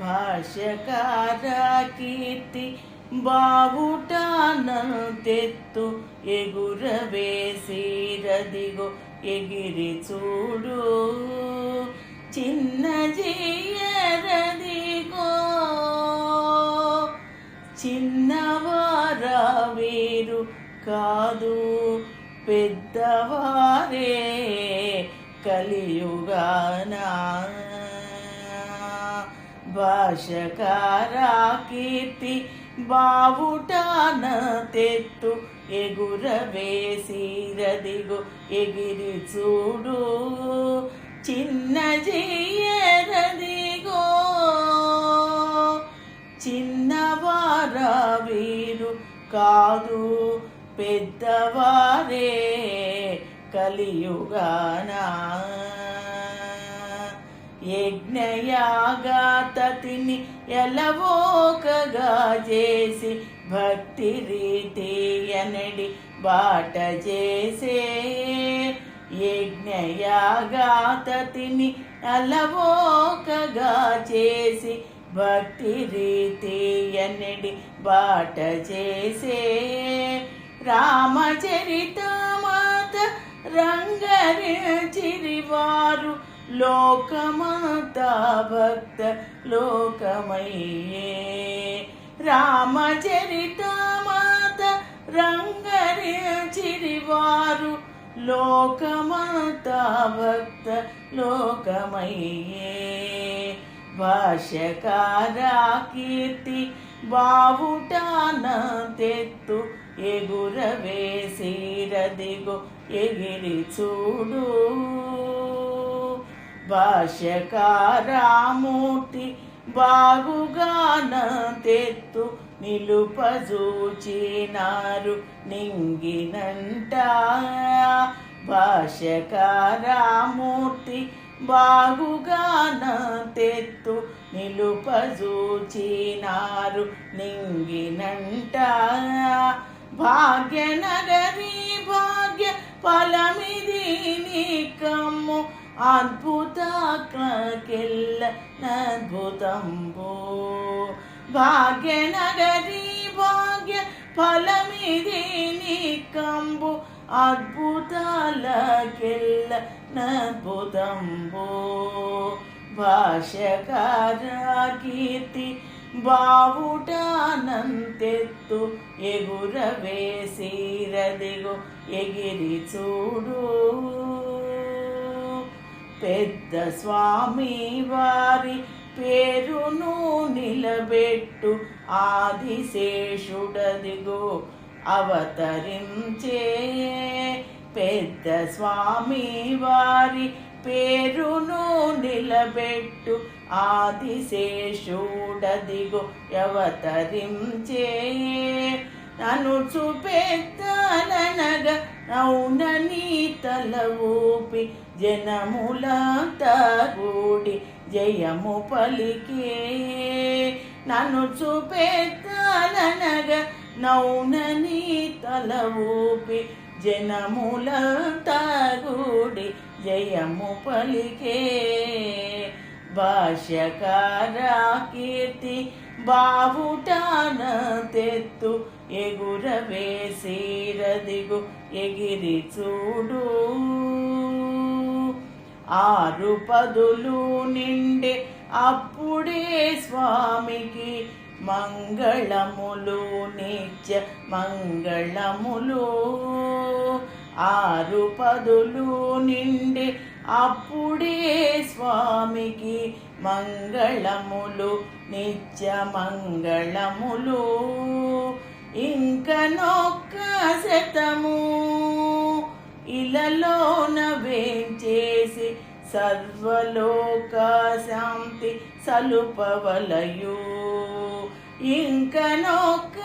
భాష్యకార కీర్తి బావుటానంతెత్తు ఎగురవేసిరదిగో ఎగిరి చూడు. చిన్న జీయరదిగో చిన్నవారా వీరు కాదు పెద్దవారే కలియుగానా. భాషకార కీర్తి బావుటాన తెత్తు ఎగురవేసిరదిగో ఎగిరి చూడు. చిన్న జీయరదిగో చిన్నవార వీరు కాదు పెద్దవారే కలియుగానా. యజ్ఞయాగాతతిని ఎలవోకగా చేసి భక్తి రీతి అనడి బాట చేసే యజ్ఞయాగాతతిని అలవోకగా చేసి భక్తి రీతి అనడి బాట చేసే రామచరిత మాత రంగరిచిరివారు లోకమాతా భక్త లోకమయ్యే. రామచరిత మాత రంగరిచిరివారు లోకమాతా భక్త లోకమయ్యే. భాష్యకార కీర్తి బావుటాన తెత్తు ఎగురవేసిరదిగో ఎగిరి చూడు. భాష్యకారామూర్తి బాగుగాన తెత్తు నిలుపజూచినారు నింగినంట. భాష్యకారామూర్తి బాగుగాన తెత్తు నిలుపజూచినారు నింగినంట. భాగ్యనగరీ భాగ్య ఫలమిది నీకమ్ము అద్భుతాకెల్ల అద్భుతంబో భాగ్యనగరి భాగ్య ఫలమిది నీకంబు. అద్భుతాలకెల్ల అద్భుతంబో భాష్యకార కీర్తి బావుటానంతెత్తు ఎగురవేసిరదిగో ఎగిరి చూడు. పెద్ద స్వామి వారి పేరును నిలబెట్టు ఆదిశేషుడదిగో అవతరించే. పెద్ద స్వామి వారి పేరును నిలబెట్టు ఆదిశేషుడదిగో అవతరించే. నన్ను చూపెత్తననగ నౌనని తల ఊపి జనములంతా కూడి జయము పలికే. నన్ను చూపెత్తననగ నౌనని తల ఊపి జనములంతా కూడి జయము పలికే. భాష్యకార కీర్తి బావుటాన తెత్తు ఎగురవేసిరదిగు ఎగిరి చూడు. ఆరు పదులు నిండే అప్పుడే స్వామికి మంగళములు నిత్య మంగళములు. ఆరు పదులు నిండి అప్పుడే స్వామికి మంగళములు నిత్య మంగళములు. ఇంకనొక్క శతము ఇలలోన వేంచేసి సర్వలోక శాంతి సలుపవలయు. ఇంకనొక్క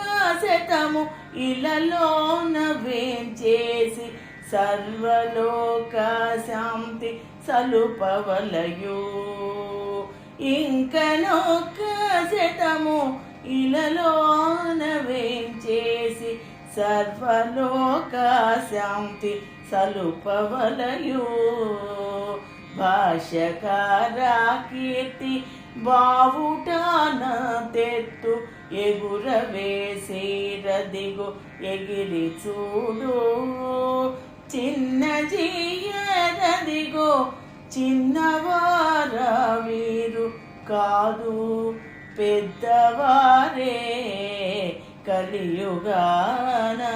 శతము ఇలలోన వేంచేసి సర్వలోక శాంతి సలుపవలయు. ఇంకనొక్క శతము ఇలలోన వేంచేసి సర్వలోక శాంతి సలుపవలయు. భాషకార కీర్తి బావుటాన తెత్తు ఎగురవేసేరదిగు ఎగిరి చూడు. చిన్న జీయరదిగో చిన్నవార వీరు కాదు. పెద్దవారే కలియుగానా.